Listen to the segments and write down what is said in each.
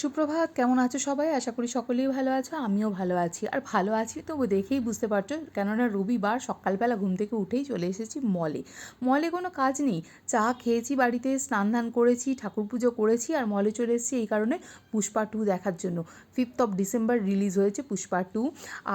সুপ্রভাত, কেমন আছো সবাই? আশা করি সকলেই ভালো আছো, আমিও ভালো আছি। আর ভালো আছি তো দেখেই বুঝতে পারছ, কেননা রবিবার সকালবেলা ঘুম থেকে উঠেই চলে এসেছি মলে মলে কোনো কাজ নেই। চা খেয়েছি, বাড়িতে স্নান ধান করেছি, ঠাকুর পুজো করেছি, আর মলে চলে এসেছি এই কারণে পুষ্পা টু দেখার জন্য। ফিফথ অফ ডিসেম্বর রিলিজ হয়েছে পুষ্পা টু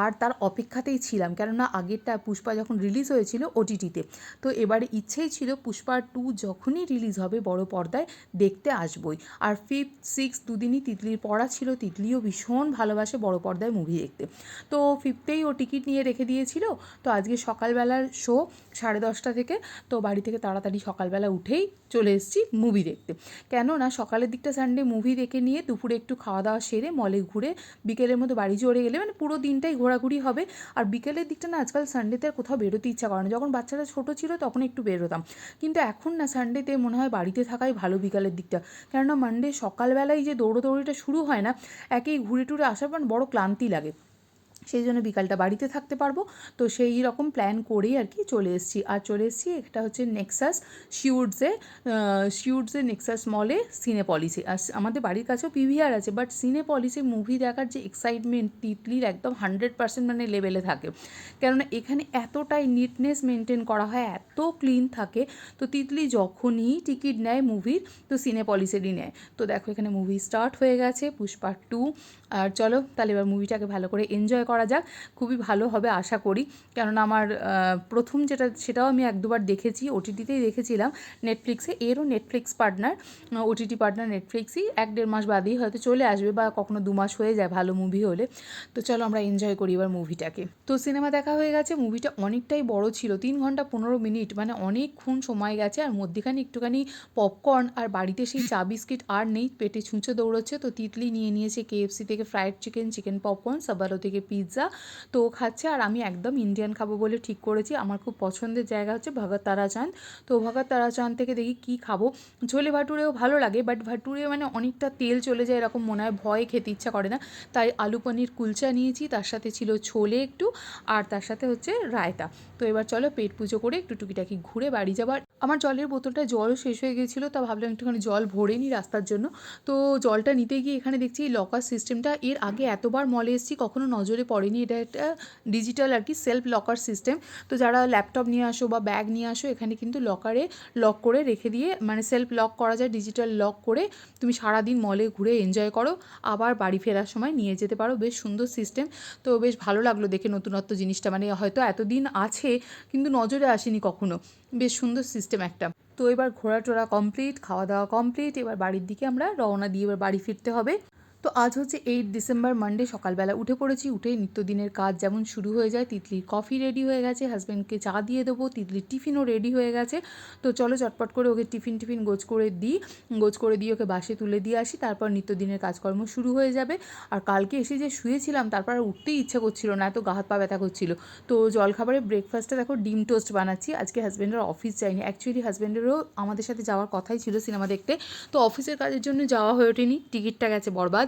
আর তার অপেক্ষাতেই ছিলাম, কেননা আগেরটা পুষ্পা যখন রিলিজ হয়েছিল ওটিটিতে তো। এবারে ইচ্ছেই ছিল পুষ্পা টু যখনই রিলিজ হবে বড় পর্দায় দেখতে আসবই। আর ফিফথ সিক্স দুদিনই তিতলির পড়া ছিল, তিতলিও ভীষণ ভালোবাসে বড় পর্দায় মুভি দেখতে। তো ফিফতেই ও টিকিট নিয়ে রেখে দিয়েছিল। তো আজকে সকালবেলার শো সাড়ে দশটা থেকে। তো বাড়ি থেকে তাড়াতাড়ি সকালবেলা উঠেই চলে এসেছি মুভি দেখতে। কেননা সকালের দিকটা সানডে মুভি দেখে নিয়ে দুপুরে একটু খাওয়া দাওয়া সেরে মলে ঘুরে বিকেলের মতো বাড়ি চড়ে গেলে মানে পুরো দিনটাই ঘোরাঘুরি হবে। আর বিকেলের দিকটা না আজকাল সানডেতে আর কোথাও বেরোতে ইচ্ছা করে না। যখন বাচ্চারা ছোটো ছিল তখন একটু বেরোতাম। কিন্তু এখন না সানডেতে মনে হয় বাড়িতে থাকাই ভালো বিকালের দিকটা। কেননা মানডে সকালবেলায় যে দৌড়োদৌড়িটা শুরু হয় না, একেই ঘুরে টুরে আসার পর বড় ক্লান্তি লাগে। সেই জন্য বিকালটা বাড়িতে থাকতে পারব। তো সেই রকম প্ল্যান করেই আর কি চলে এসেছি। আর চলে এসেছি একটা হচ্ছে নেক্সাস শিউডসে শিউডসে নেক্সাস মলে সিনে পলিসি আর আমাদের বাড়ির কাছেও পিভিআর আছে বাট সিনে পলিসি মুভি দেখার যে এক্সাইটমেন্ট তিতলির একদম হান্ড্রেড পার্সেন্ট মানে লেভেলে থাকে। কেননা এখানে এতটাই নিটনেস মেনটেন করা হয় এত ক্লিন থাকে। তো তিতলি যখনই টিকিট নেয় মুভির তো সিনে পলিসেরই নেয়। তো দেখো এখানে মুভি স্টার্ট হয়ে গেছে, পুষ্পা টু আর চলো, তাহলে এবার মুভিটাকে ভালো করে এনজয় করা যাক। খুবই ভালো হবে আশা করি। কেননা আমার প্রথম যেটা, সেটাও আমি এক দুবার দেখেছি ওটিটিতেই দেখেছিলাম নেটফ্লিক্সে এরও নেটফ্লিক্স পার্টনার ওটিটি পার্টনার নেটফ্লিক্সই এক দেড় মাস বাদেই হয়তো চলে আসবে বা কখনো দু মাস হয়ে যায় ভালো মুভি হলে। তো চলো আমরা এনজয় করি এবার মুভিটাকে তো সিনেমা দেখা হয়ে গেছে। মুভিটা অনেকটাই বড় ছিল, তিন ঘণ্টা পনেরো মিনিট। মানে অনেকক্ষণ সময় গেছে আর মধ্যেখানে একটুখানি পপকর্ন আর বাড়িতে সেই চা বিস্কিট আর নেই পেটে ছুঁচো দৌড়চ্ছে তো তিতলি নিয়ে নিয়েছে কেএফসি থেকে ফ্রায়েড চিকেন চিকেন পপকর্ন সাবালো থেকে পিৎজা তো খাচ্ছে আর আমি একদম ইন্ডিয়ান খাব বলে ঠিক করেছি। আমার খুব পছন্দের জায়গা হচ্ছে ভগৎ তারাচাঁদ তো ভগৎ তারাচাঁদ থেকে দেখি কী খাব। ছোলে ভাটুরেও ভালো লাগে বাট ভাটুরে মানে অনেকটা তেল চলে যায় এরকম মনে হয় ভয়ে খেতে ইচ্ছা করে না। তাই আলু পনির কুলচা নিয়েছি তার সাথে ছিল ছোলে একটু আর তার সাথে হচ্ছে রায়তা। তো এবার চলো পেট পুজো করে একটু টুকিটাকি ঘুরে বাড়ি যাবার আমার জলের বোতলটা জলও শেষ হয়ে গেছিল তা ভাবলাম একটুখানি জল ভরে নিই রাস্তার জন্য। তো জলটা নিতে গিয়ে এখানে দেখছি এই লকার সিস্টেমটা এর আগে এতবার মলে এসেছি, কখনো নজরে পড়েনি। এটা একটা ডিজিটাল আর কি সেলফ লকার সিস্টেম তো যারা ল্যাপটপ নিয়ে আসো বা ব্যাগ নিয়ে আসো, এখানে কিন্তু লকারে লক করে রেখে দিয়ে মানে সেলফ লক করা যায় ডিজিটাল লক করে তুমি সারাদিন মলে ঘুরে এনজয় করো। আবার বাড়ি ফেরার সময় নিয়ে যেতে পারো। বেশ সুন্দর সিস্টেম তো বেশ ভালো লাগল দেখে নতুনত্ব জিনিসটা। মানে হয়তো এতদিন আছে, কিন্তু নজরে আসেনি কখনো। বেশ সুন্দর সিস্টেম একটা। তো এবার ঘোরা টোরা কমপ্লিট খাওয়া দাওয়া কমপ্লিট এবার বাড়ির দিকে আমরা রওনা দিয়ে এবার বাড়ি ফিরতে হবে। তো আজ হচ্ছে এইট ডিসেম্বর মানডে সকালবেলা উঠে পড়েছি উঠে নিত্যদিনের কাজ যেমন শুরু হয়ে যায়, তিতলির কফি রেডি হয়ে গেছে হাজব্যান্ডকে চা দিয়ে দেবো, তিতলির টিফিনও রেডি হয়ে গেছে। তো চলো চটপট করে ওকে টিফিন টিফিন গোজ করে দিই গোজ করে দিয়ে ওকে বাসে তুলে দিয়ে আসি, তারপর নিত্যদিনের কাজকর্ম শুরু হয়ে যাবে। আর কালকে এসে যে শুয়েছিলাম, তারপর আর উঠতেই ইচ্ছা করছিল না, এত গা হাত পা ব্যথা করছিল। তো জলখাবারে ব্রেকফাস্টে দেখো, ডিম টোস্ট বানাচ্ছি, আজকে হাজব্যান্ডের অফিস যায়নি। অ্যাকচুয়ালি হাজব্যান্ডেরও আমাদের সাথে যাওয়ার কথাই ছিল সিনেমা দেখতে। তো অফিসের কাজের জন্য যাওয়া হয়ে ওঠেনি টিকিটটা গেছে বরবাদ।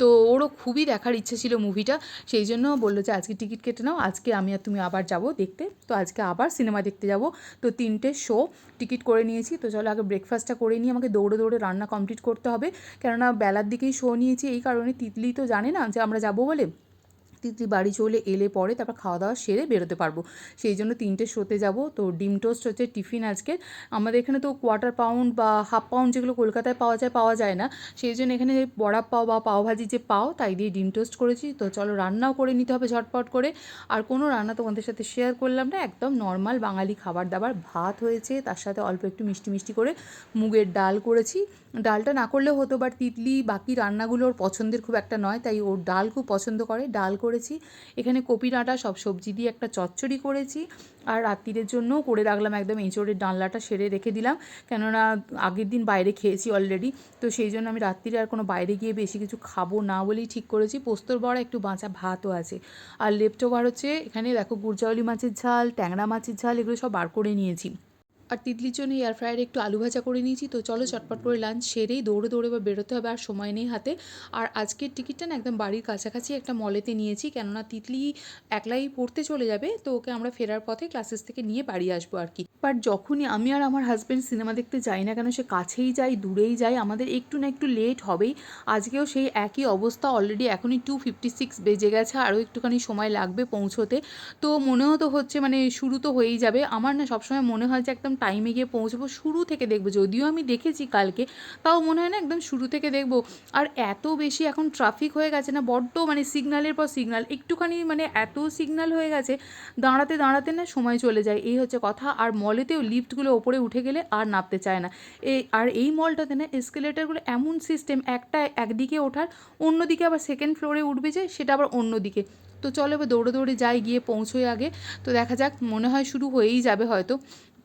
তো ওরও খুবই দেখার ইচ্ছে ছিল মুভিটা, সেই জন্য বলল যে, আজকে টিকিট কেটে নাও, আজকে আমি আর তুমি আবার যাব দেখতে। তো আজকে আবার সিনেমা দেখতে যাব। তো তিনটে শো টিকিট করে নিয়েছি। তো চলো আগে ব্রেকফাস্টটা করে নিয়ে আমাকে দৌড়ে দৌড়ে রান্না কমপ্লিট করতে হবে। কেননা বেলার দিকেই শো নিয়েছি, এই কারণে তিতলি তো জানে না যে আমরা যাব বলে। তিতলি বাড়ি চলে এলে পরে তারপর খাওয়া দাওয়া সেরে বেরোতে পারব। সেই জন্য তিনটে শোতে যাব। তো ডিম টোস্ট হচ্ছে টিফিন আজকে। আমাদের এখানে তো কোয়ার্টার পাউন্ড বা হাফ পাউন্ড যেগুলো কলকাতায় পাওয়া যায় পাওয়া যায় না। সেই জন্য এখানে বড়া পাও বা পাওভাজি যে পাও, তাই দিয়ে ডিম টোস্ট করেছি। তো চলো রান্নাও করে নিতে হবে ঝটপট করে। আর কোনো রান্না তোমাদের সাথে শেয়ার করলাম না। একদম নর্মাল বাঙালি খাবার দাবার। ভাত হয়েছে, তার সাথে অল্প একটু মিষ্টি মিষ্টি করে মুগের ডাল করেছি। ডালটা না করলেও হতো বাট তিতলি, বাকি রান্নাগুলো ওর পছন্দের খুব একটা নয়, তাই ওর ডাল খুব পছন্দ করে, ডাল করেছি। এখানে কপি ডাঁটা, সব সবজি দিয়ে একটা চচ্চড়ি করেছি, আর রাত্রিরের জন্যও করে রাখলাম একদম এঁচড়ের ডালনাটা সেরে রেখে দিলাম, কেননা আগের দিন বাইরে খেয়েছি অলরেডি তো সেই জন্য আমি রাত্রিরে আর কোনো বাইরে গিয়ে বেশি কিছু খাব না বলেই ঠিক করেছি। পোস্তর বড়া, একটু বাঁচা ভাতও আছে। আর লেফট ওভার হচ্ছে, এখানে দেখো গুরজাওয়ালি মাছের ঝাল, ট্যাংরা মাছের ঝাল, এগুলো সব বার করে নিয়েছি। আর তিতলির জন্য এয়ার ফ্রায়ারে একটু আলু ভাজা করে নিয়েছি। তো চলো চটপট করে লাঞ্চ সেরেই দৌড়ে দৌড়ে বা বেরোতে হবে আর সময় নেই হাতে। আর আজকের টিকিটটা না একদম বাড়ির কাছাকাছি একটা মলেতে নিয়েছি, কেননা তিতলি একলাই পড়তে চলে যাবে, তো ওকে আমরা ফেরার পথে ক্লাসেস থেকে নিয়ে বাড়ি আসব আর কি। বাট যখনই আমি আর আমার হাজব্যান্ড সিনেমা দেখতে যাই না কেন, সে কাছেই যাই, দূরেই যাই, আমাদের একটু না একটু লেট হবেই। আজকেও সেই একই অবস্থা অলরেডি এখনই টু ফিফটি সিক্স বেজে গেছে, আরও একটুখানি সময় লাগবে পৌঁছোতে। তো মনেও তো হচ্ছে মানে শুরু তো হয়েই যাবে। আমার না সবসময় মনে হয় যে একদম টাইমে গিয়ে পৌঁছবো, শুরু থেকে দেখব। যদিও আমি দেখেছি কালকে, তাও মনে হয় না একদম শুরু থেকে দেখব। আর এত বেশি এখন ট্রাফিক হয়ে গেছে না, বড্ড মানে সিগনালের পর সিগনাল একটুখানি মানে এত সিগনাল হয়ে গেছে, দাঁড়াতে দাঁড়াতে না সময় চলে যায়। এই হচ্ছে কথা, আর মলেতেও লিফটগুলো ওপরে উঠে গেলে আর নামতে চায় না। এই আর এই মলটাতে না এসকেলেটারগুলো এমন সিস্টেম একটা একদিকে ওঠার, অন্যদিকে আবার সেকেন্ড ফ্লোরে উঠবে যে, সেটা আবার অন্যদিকে। তো চলো এবার দৌড়ে দৌড়ে যাই, গিয়ে পৌঁছোই আগে। তো দেখা যাক, মনে হয় শুরু হয়েই যাবে হয়তো।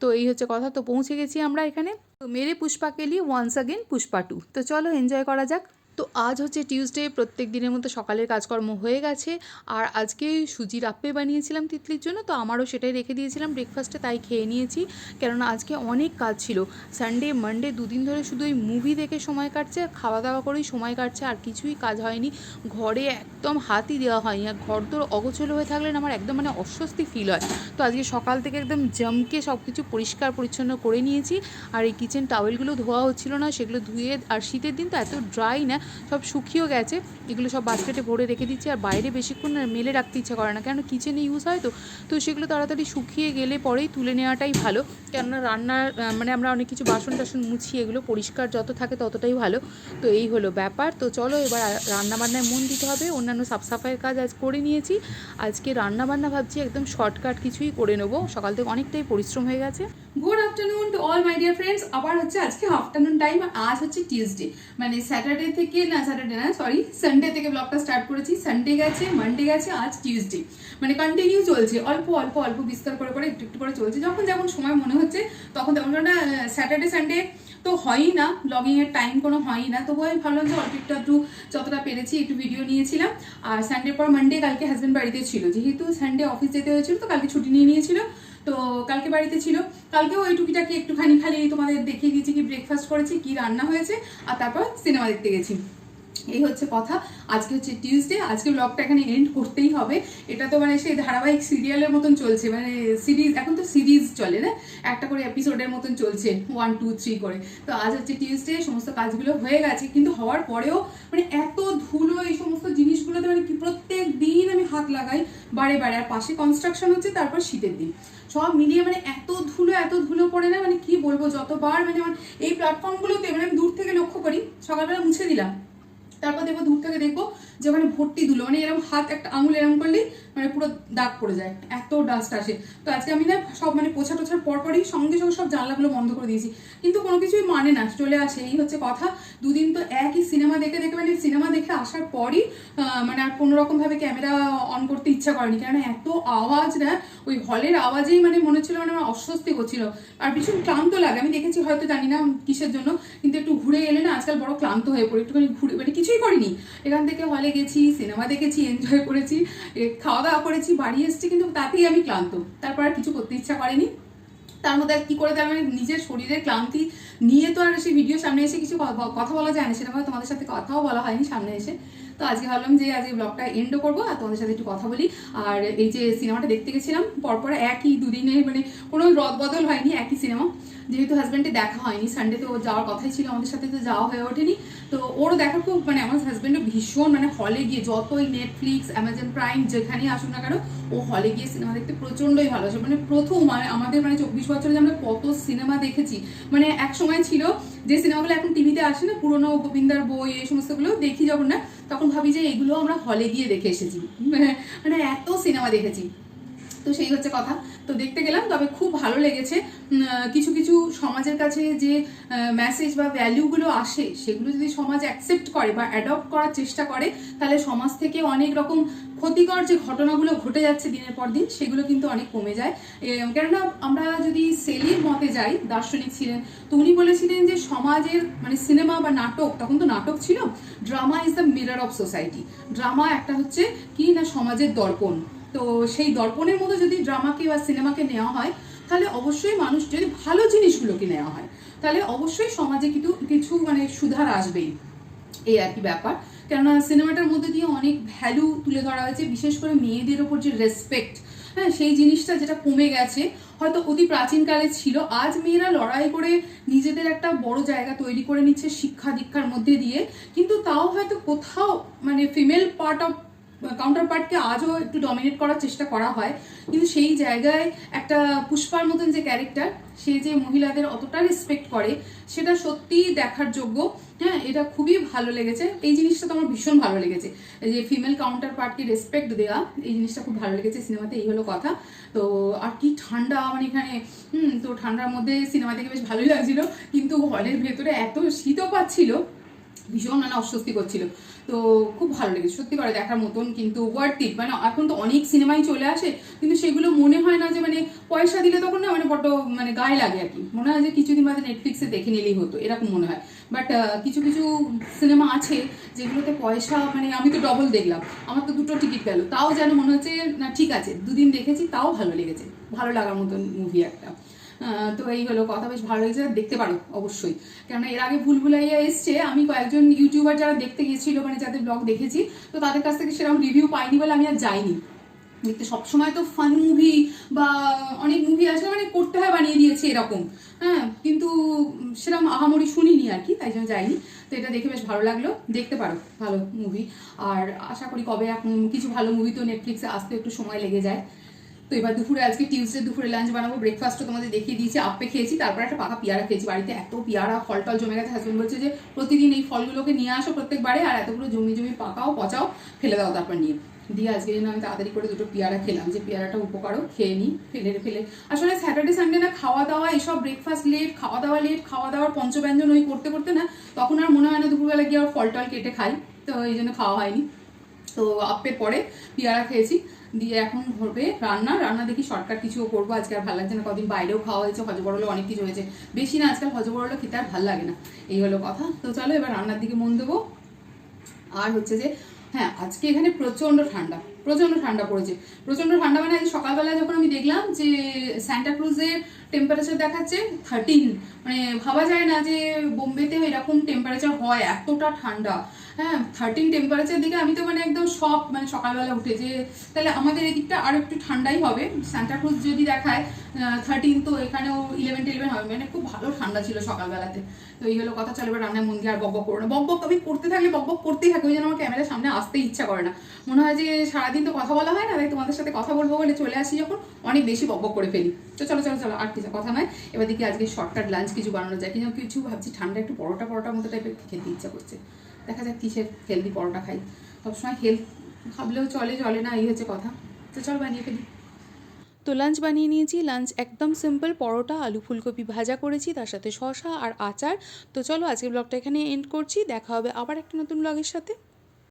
তো এই হচ্ছে কথা। তো পৌঁছে গেছি আমরা এখানে। তো মেরে পুষ্পা নিয়ে ওয়ান্স আগেন পুষ্পা টু তো চলো এনজয় করা যাক। তো আজ হচ্ছে টিউসডে প্রত্যেক দিনের মতো সকালের কাজকর্ম হয়ে গেছে। আর আজকে সুজির আপ্পে বানিয়েছিলাম তিতলির জন্য, তো আমারও সেটাই রেখে দিয়েছিলাম ব্রেকফাস্টে তাই খেয়ে নিয়েছি। কেননা আজকে অনেক কাজ ছিল। সানডে মানডে দুদিন ধরে শুধু ওই মুভি দেখে সময় কাটছে খাওয়া দাওয়া করেই সময় কাটছে, আর কিছুই কাজ হয়নি। ঘরে একদম হাতই দেওয়া হয়নি, আর ঘর তোর অগোছলো হয়ে থাকলে আমার একদম মানে অস্বস্তি ফিল হয়। তো আজকে সকাল থেকে একদম জমকে সব কিছু পরিষ্কার পরিচ্ছন্ন করে নিয়েছি। আর এই কিচেন টাওয়েলগুলো ধোয়া হচ্ছিল না, সেগুলো ধুয়ে, আর শীতের দিন তো এত ড্রাই না সব শুকিয়েও গেছে। এগুলো সব বাস্কেটে ভরে রেখে দিচ্ছি আর বাইরে বেশিক্ষণ মেলে রাখতে ইচ্ছা করে না। কেন কিচেনে ইউজ হয় তো তো সেগুলো তাড়াতাড়ি শুকিয়ে গেলে পরেই তুলে নেওয়াটাই ভালো। কেননা রান্নার মানে আমরা অনেক কিছু বাসন টাসন মুছি, এগুলো পরিষ্কার যত থাকে ততটাই ভালো। তো এই হলো ব্যাপার। তো চলো এবার রান্না বান্নায় মন দিতে হবে। অন্যান্য সাফ সাফাইয়ের কাজ আজ করে নিয়েছি। আজকে রান্না বান্না ভাবছি একদম শর্টকাট কিছুই করে নেব। সকাল থেকে অনেকটাই পরিশ্রম হয়ে গেছে। Good afternoon to all my dear friends আবার হচ্ছে আজকে আফটারনুন টাইম আজ হচ্ছে টিউসডে মানে স্যাটারডে থেকে না স্যাটারডে না সরি সানডে থেকে ব্লগটা স্টার্ট করেছি। সানডে গেছে মানডে গেছে, আজ টিউসডে মানে কন্টিনিউ চলছে, অল্প অল্প অল্প বিস্তার করে করে একটু একটু করে চলছে। যখন যেমন সময় মনে হচ্ছে, তখন তেমন না স্যাটারডে সানডে তো হয়ই না ব্লগিংয়ের টাইম কোনো হয়ই না। তবুও আমি ভাবলাম যে অল্প একটু একটু যতটা পেরেছি, একটু ভিডিও নিয়েছিলাম। আর সানডে পর মানডে কালকে হাজব্যান্ড বাড়িতে ছিল। যেহেতু সানডে অফিস যেতে হয়েছিল, তো কালকে ছুটি নিয়ে নিয়েছিল। তো কালকে বাড়িতে ছিল। কালকেও ওই টুকিটাকে একটুখানি খালি তোমাদের দেখিয়ে দিয়েছি কি ব্রেকফাস্ট করেছি, কি রান্না হয়েছে, আর তারপর সিনেমা দেখতে গেছি। এই হচ্ছে কথা। আজকে হচ্ছে টিউসডে আজকে ব্লগটা এখানে এন্ড করতেই হবে। এটা তো মানে সেই ধারাবাহিক সিরিয়ালের মতন চলছে মানে সিরিজ এখন তো সিরিজ চলে না? একটা করে এপিসোডের মতন চলছে ওয়ান টু থ্রি করে। তো আজ হচ্ছে টিউসডে সমস্ত কাজগুলো হয়ে গেছে, কিন্তু হওয়ার পরেও মানে এত ধুলো এই সমস্ত জিনিসগুলোতে মানে কি প্রত্যেক দিন আমি হাত লাগাই, বারে বারে। আর পাশে কনস্ট্রাকশন হচ্ছে, তারপর শীতের দিন। সব মিলিয়ে মানে এত ধুলো এত ধুলো পড়ে না মানে কি বলব, যতবার মানে আমার এই প্ল্যাটফর্মগুলোতে মানে আমি দূর থেকে লক্ষ্য করি, সকালবেলা মুছে দিলাম। তারপর দেখব দূর থেকে দেখব যে ওখানে ভর্তি ধুলো মানে এরকম হাত, একটা আঙুল এরকম করলেই মানে পুরো দাগ পড়ে যায়, এত ডাস্ট আসে। তো আজকে আমি না সব মানে পোছা টোছার পরপরই সঙ্গে সঙ্গে সব জানলাগুলো বন্ধ করে দিয়েছি। কিন্তু কোনো কিছুই মানে না, চলে আসে, এই হচ্ছে কথা। দুদিন তো একই সিনেমা দেখে দেখে মানে সিনেমা দেখে আসার পরই মানে আর কোনো রকম ভাবে ক্যামেরা অন করতে ইচ্ছা করেনি। কেননা এত আওয়াজ না, ওই হলের আওয়াজেই মানে মনে হচ্ছিল মানে আমার অস্বস্তি করছিল আর ভীষণ ক্লান্ত লাগে, আমি দেখেছি হয়তো, জানি না কিসের জন্য, কিন্তু একটু ঘুরে এলে না আজকাল বড় ক্লান্ত হয়ে পড়ে, একটুখানি ঘুরে মানে কিছুই করিনি। এখান থেকে হলে গেছি সিনেমা দেখেছি এনজয় করেছি খাওয়া দাওয়া করেছি, বাড়ি এসেছি, কিন্তু তাতেই আমি ক্লান্ত। তারপর আর কিছু করতে ইচ্ছা করেনি। তার মধ্যে আর কী করে দেয় আমি নিজের শরীরের ক্লান্তি নিয়ে তো আর সেই ভিডিও সামনে এসে কিছু কথা বলা যায় না সেটা তোমাদের সাথে কথাও বলা হয়নি সামনে এসে। তো আজকে ভাবলাম যে আজকে ব্লগটা এন্ডও করব, আর তোমাদের সাথে একটু কথা বলি। আর এই যে সিনেমাটা দেখতে গেছিলাম, পরপর একই দুদিনে মানে কোনো রদ বদল হয়নি, একই সিনেমা যেহেতু হাজব্যান্ডে দেখা হয়নি সানডে তো যাওয়ার কথাই ছিল, আমাদের সাথে তো যাওয়া হয়ে ওঠেনি। তো ওরও দেখা খুব মানে আমার হাজব্যান্ডও ভীষণ মানে হলে গিয়ে যতই নেটফ্লিক্স অ্যামাজন প্রাইম যেখানেই আসুক না কেন, ও হলে গিয়ে সিনেমা দেখতে প্রচণ্ডই ভালোবাসে। মানে প্রথম আমাদের মানে চব্বিশ বছরে যে আমরা কত সিনেমা দেখেছি মানে এক সময় ছিল যে সিনেমাগুলো এখন টিভিতে আসে না, পুরোনো গোবিন্দার বই, এই সমস্তগুলো দেখি যখন না তখন ভাবি যে এগুলো আমরা হলে গিয়ে দেখে এসেছি। মানে এত সিনেমা দেখেছি। তো সেই হচ্ছে কথা। তো দেখতে গেলাম, তবে খুব ভালো লেগেছে। কিছু কিছু সমাজের কাছে যে মেসেজ বা ভ্যালুগুলো আসে, সেগুলো যদি সমাজ অ্যাকসেপ্ট করে বা অ্যাডপ্ট করার চেষ্টা করে, তাহলে সমাজ থেকে অনেক রকম ক্ষতিকর যে ঘটনাগুলো ঘটে যাচ্ছে দিনের পর দিন, সেগুলো কিন্তু অনেক কমে যায়। কেননা আমরা যদি সেলির মতে যাই, দার্শনিক ছিলেন, তো উনি বলেছিলেন যে সমাজের মানে সিনেমা বা নাটক, তখন তো নাটক ছিল drama is the mirror of society drama একটা হচ্ছে কি না সমাজের দর্পণ। তো সেই দর্পণের মতো যদি ড্রামাকে বা সিনেমাকে নেওয়া হয়, তাহলে অবশ্যই মানুষ যদি ভালো জিনিসগুলোকে নেওয়া হয়। তাহলে অবশ্যই সমাজে কিন্তু কিছু মানে সুধার আসবেই। এই আর কি ব্যাপার। কেননা সিনেমাটার মধ্যে দিয়ে অনেক ভ্যালু তুলে ধরা হয়েছে, বিশেষ করে মেয়েদের ওপর যে রেসপেক্ট হ্যাঁ সেই জিনিসটা যেটা কমে গেছে, হয়তো অতি প্রাচীনকালে ছিল, আজ মেয়েরা লড়াই করে নিজেদের একটা বড় জায়গা তৈরি করে নিচ্ছে শিক্ষা দীক্ষার মধ্যে দিয়ে, কিন্তু তাও হয়তো কোথাও মানে ফিমেল পার্ট অফ কাউন্টার পার্টকে আজও একটু ডমিনেট করার চেষ্টা করা হয়। কিন্তু সেই জায়গায় একটা পুষ্পার মতন যে ক্যারেক্টার সে যে মহিলাদের অতটা রেসপেক্ট করে, সেটা সত্যিই দেখার যোগ্য। হ্যাঁ এটা খুবই ভালো লেগেছে। এই জিনিসটা তো আমার ভীষণ ভালো লেগেছে। যে ফিমেল কাউন্টার পার্টকে রেসপেক্ট দেওয়া এই জিনিসটা খুব ভালো লেগেছে সিনেমাতে এই হলো কথা। তো আর কি ঠান্ডা মানে এখানে, হুম, তো ঠান্ডার মধ্যে সিনেমা দেখে বেশ ভালোই লাগছিল। কিন্তু হলের ভেতরে এত শীতও পাচ্ছিল ভীষণ মানে অস্বস্তি করছিল। তো খুব ভালো লেগেছে, সত্যি করে দেখার মতন কিন্তু ওয়ার্থ ইট মানে এখন তো অনেক সিনেমাই চলে আসে, কিন্তু সেগুলো মনে হয় না যে মানে পয়সা দিলে তখন না মানে বড্ড মানে গায়ে লাগে আর কি। মনে হয় যে কিছুদিন বাদে নেটফ্লিক্সে দেখে নিলেই হতো, এরকম মনে হয়। বাট কিছু কিছু সিনেমা আছে যেগুলোতে পয়সা মানে আমি তো ডবল দেখলাম, আমার তো দুটো টিকিট গেল। তাও যেন মনে হচ্ছে না ঠিক আছে, দুদিন দেখেছি, তাও ভালো লেগেছে। ভালো লাগার মতন মুভি একটা। তো এই হলো কথা, বেশ ভালো লেগেছে দেখতে পারো, অবশ্যই। কেননা এর আগে ভুল ভুলাইয়া এসছে, আমি কয়েকজন ইউটিউবার যারা দেখতে গেছিল মানে যাদের ব্লগ দেখেছি, তো তাদের কাছ থেকে সেরকম রিভিউ পাইনি বলে আমি আর যাইনি। দেখতে সবসময় তো ফান মুভি বা অনেক মুভি আছে মানে করতে হয়, বানিয়ে দিয়েছে এরকম। হ্যাঁ কিন্তু সেরকম আহামরি শুনিনি আর কি, তাই জন্য যাইনি। তো এটা দেখে বেশ ভালো লাগল, দেখতে পারো, ভালো মুভি আর আশা করি কবে এখন কিছু ভালো মুভি তো নেটফ্লিক্সে আসতে একটু সময় লেগে যায়। তো এবার দুপুরে, আজকে টিউসডে দুপুরে লাঞ্চ বানাবো। ব্রেকফাস্টও তোমাদের দেখিয়ে দিয়েছি আপে খেয়েছি, তারপর একটা পাকা পেয়ারা খেয়েছি। বাড়িতে এত পেয়ারা ফল টল জমে গেছে। হাজবেন্ড বলছে যে, প্রতিদিন এই ফলগুলোকে নিয়ে আসো প্রত্যেকবারে, আর এতগুলো জমি জমি পাকাও, পচাও, ফেলে দাও তারপর নিয়ে। দিয়ে আজকে জন্য আমি তাড়াতাড়ি করে দুটো পেয়ারা খেলাম। যে পেয়ারাটা উপকারও, খেয়ে নিই, ফেলে ফেলে। আসলে স্যাটারডে সানডে না খাওয়া দাওয়া এইসব ব্রেকফাস্ট লেট খাওয়া দাওয়া লেট খাওয়া দাওয়ার পঞ্চব্যঞ্জন ওই করতে করতে না, তখন আর মনে হয় না দুপুরবেলা গিয়ে আর ফল টল কেটে খাই। তো এই জন্য খাওয়া হয়নি। তো আপের পরে পেয়ারা খেয়েছি। দিয়ে এখন হবে রান্না। রান্না দেখি শর্টকাট কিছু করব। আজকে আর ভালো লাগছে না। কদিন বাইরেও খাওয়া হয়েছে। হজবরলো অনেক কিছু হয়েছে। বেশি না আজকাল হজবরলো খেতে আর ভালো লাগে না। এই হলো কথা। তো চলো এবার রান্নার দিকে মন দেবো। আর হচ্ছে যে হ্যাঁ আজকে এখানে প্রচণ্ড ঠান্ডা। প্রচণ্ড ঠান্ডা পড়েছে। প্রচণ্ড ঠান্ডা মানে আজ সকালবেলা যখন আমি দেখলাম যে স্যান্টা ক্রুজের টেম্পারেচার দেখাচ্ছে থার্টিন মানে ভাবা যায় না যে বোম্বেতেও এরকম টেম্পারেচার হয়, এতটা ঠান্ডা। হ্যাঁ থার্টিন টেম্পারেচার দিকে আমি তো মানে একদম সব মানে সকালবেলা উঠে যে তাহলে আমাদের এদিকটা আরও একটু ঠান্ডাই হবে। সান্টা ক্রুজ যদি দেখায় থার্টিন তো এখানেও ইলেভেন টেলেভেন হবে। মানে খুব ভালো ঠান্ডা ছিল সকালবেলাতে। তো এই হলো কথা, চলে এবার রান্নার মন দিয়ে আর বক বক করো না। বক বক আমি করতে থাকলে, বক বক করতেই থাকি, ওই জন্য আমার ক্যামেরার সামনে আসতে ইচ্ছা করে না। মনে হয় যে সারাদিন তো কথা বলা হয় না, তাই তোমাদের সাথে কথা বলব বলে চলে আসি যখন। অনেক বেশি বক বক করে ফেলি। তো চলো চলো চলো, আর কিছু কথা নয়। এবার দেখি আজকে শর্টকাট লাঞ্চ কিছু বানানো যায় কিন্তু কিছু ভাবছি ঠান্ডা একটু পরোটা পরোটার মতো টাইপের খেতে ইচ্ছা করছে। দেখা যাক কিসের হেলদি পরোটা খাই। সবসময় হেলথ ভাবলেও চলে চলে না, এই হচ্ছে কথা। তো চল বানিয়ে ফেলি। তো লাঞ্চ বানিয়ে নিয়েছি। লাঞ্চ একদম সিম্পল পরোটা, আলু ফুলকপি ভাজা করেছি, তার সাথে শসা আর আচার। তো চলো আজকের ব্লগটা এখানে এন্ড করছি। দেখা হবে আবার একটা নতুন ব্লগের সাথে।